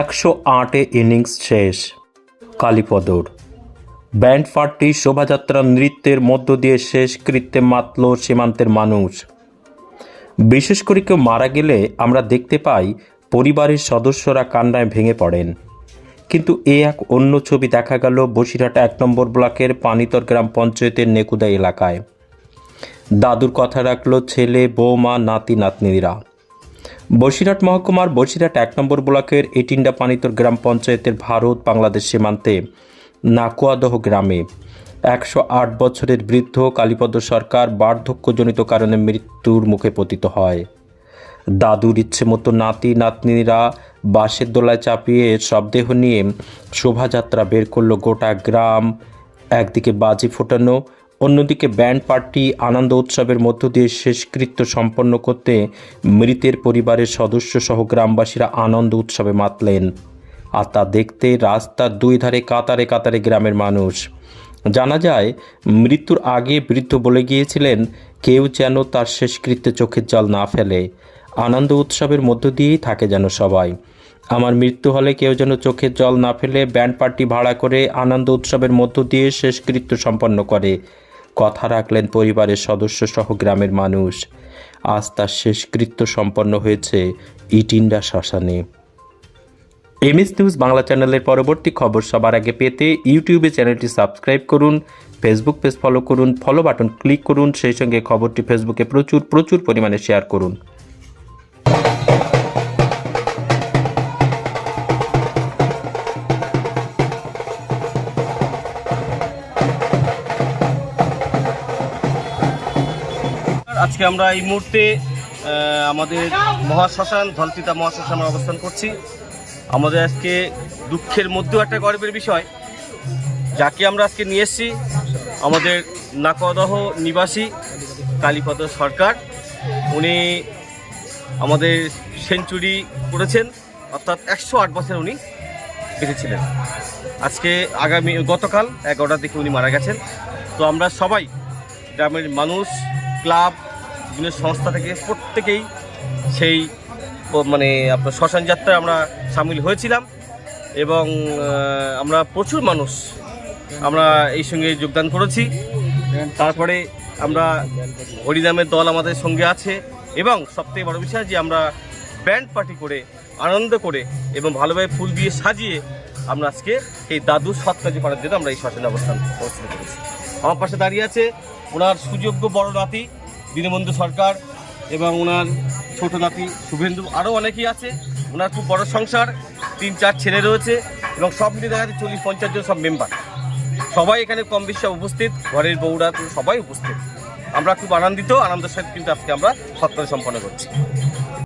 একশো আটে ইনিংস শেষ। কালীপদর। ব্যান্ড পার্টি শোভাযাত্রা নৃত্যের মধ্য দিয়ে শেষকৃত্যে মাতল সীমান্তের মানুষ। বিশেষ করে কেউ মারা গেলে আমরা দেখতে পাই পরিবারের সদস্যরা কান্নায় ভেঙে পড়েন। কিন্তু এ এক অন্য ছবি দেখা গেল বসিরহাট এক নম্বর ব্লকের পানিতর গ্রাম পঞ্চায়েতের নেকুদা এলাকায়। দাদুর কথা রাখল ছেলে, বৌমা, নাতি, নাতনিরা। বসিরহাট মহকুমার বসিরহাট এক নম্বর ব্লকের এটিন্ডা পানিতর গ্রাম পঞ্চায়েতের ভারত বাংলাদেশ সীমান্তে নাকুয়াদহ গ্রামে একশো আট বছরের বৃদ্ধ কালীপদ সরকার বার্ধক্যজনিত কারণে মৃত্যুর মুখে পতিত হয়। দাদুর ইচ্ছে মতো নাতি, নাতনিরা বাঁশের দোলায় চাপিয়ে শবদেহ নিয়ে শোভাযাত্রা বের করল গোটা গ্রাম। একদিকে বাজি ফোটানো অন্যদিকে ব্যান্ড পার্টি আনন্দ উৎসবের মধ্য দিয়ে শেষকৃত্য সম্পন্ন করতে মৃতের পরিবারের সদস্য সহ গ্রামবাসীরা আনন্দ উৎসবে মাতলেন। আর তা দেখতে রাস্তার দুই ধারে কাতারে কাতারে গ্রামের মানুষ। জানা যায়, মৃত্যুর আগে বৃদ্ধ বলে গিয়েছিলেন, কেউ যেন তার শেষকৃত্যে চোখের জল না ফেলে। আনন্দ উৎসবের মধ্য দিয়েই থাকে যেন সবাই। আমার মৃত্যু হলে কেউ যেন চোখের জল না ফেলে ব্যান্ড পার্টি ভাড়া করে আনন্দ উৎসবের মধ্য দিয়ে শেষকৃত্য সম্পন্ন করে। কথা রাখলেন পরিবারের সদস্য সহ গ্রামের মানুষ। আজ তার শেষকৃত্য সম্পন্ন হয়েছে ইটিন্ডা শ্মশানে। এমএস নিউজ বাংলা চ্যানেলের পরবর্তী খবর সবার আগে পেতে ইউটিউবে চ্যানেলটি সাবস্ক্রাইব করুন, ফেসবুক পেজ ফলো করুন ফলো বাটন ক্লিক করুন, সেই সঙ্গে খবরটি ফেসবুকে প্রচুর প্রচুর পরিমাণে শেয়ার করুন। আজকে আমরা এই মুহূর্তে আমাদের মহাশ্মশান, ধলতিতা মহাশ্মশানে অবস্থান করছি। আমাদের আজকে দুঃখের মধ্যেও একটা গর্বের বিষয়, যাকে আমরা আজকে নিয়ে এসেছি আমাদের নাকদহ নিবাসী কালীপদ সরকার। উনি আমাদের সেঞ্চুরি করেছেন, অর্থাৎ একশো আট বছর উনি বেঁচেছিলেন। আজকে আগামী, গতকাল এগারোটার দিকে উনি মারা গেছেন। তো আমরা সবাই গ্রামের মানুষ ক্লাব বিভিন্ন সংস্থা থেকে প্রত্যেকেই সেই মানে আপনার শ্মশান যাত্রায় আমরা সামিল হয়েছিলাম এবং আমরা প্রচুর মানুষ আমরা এই সঙ্গে যোগদান করেছি। তারপরে আমরা হরিনামের দল আমাদের সঙ্গে আছে এবং সবথেকে বড় বিষয় যে আমরা ব্যান্ড পার্টি করে আনন্দ করে এবং ভালোভাবে ফুল দিয়ে সাজিয়ে আমরা আজকে এই দাদু সৎ কাজে করার জন্য আমরা এই শ্মশানে অবস্থান অবস্থান করেছি। আমার পাশে দাঁড়িয়ে আছে ওনার সুযোগ্য বড় নাতি, দীনবন্ধু সরকার এবং ওনার ছোট নাতি শুভেন্দু, আরও অনেকেই আছে। ওনার খুব বড় সংসার, তিন চার ছেলে রয়েছে এবং সব মিলে দেখা যাচ্ছে চল্লিশ পঞ্চাশ জন সব মেম্বার সবাই এখানে কম বেশি উপস্থিত, ঘরের বউরা সবাই উপস্থিত। আমরা খুব আনন্দিত, আনন্দের সাথে কিন্তু আজকে আমরা সৎকার সম্পন্ন করছি।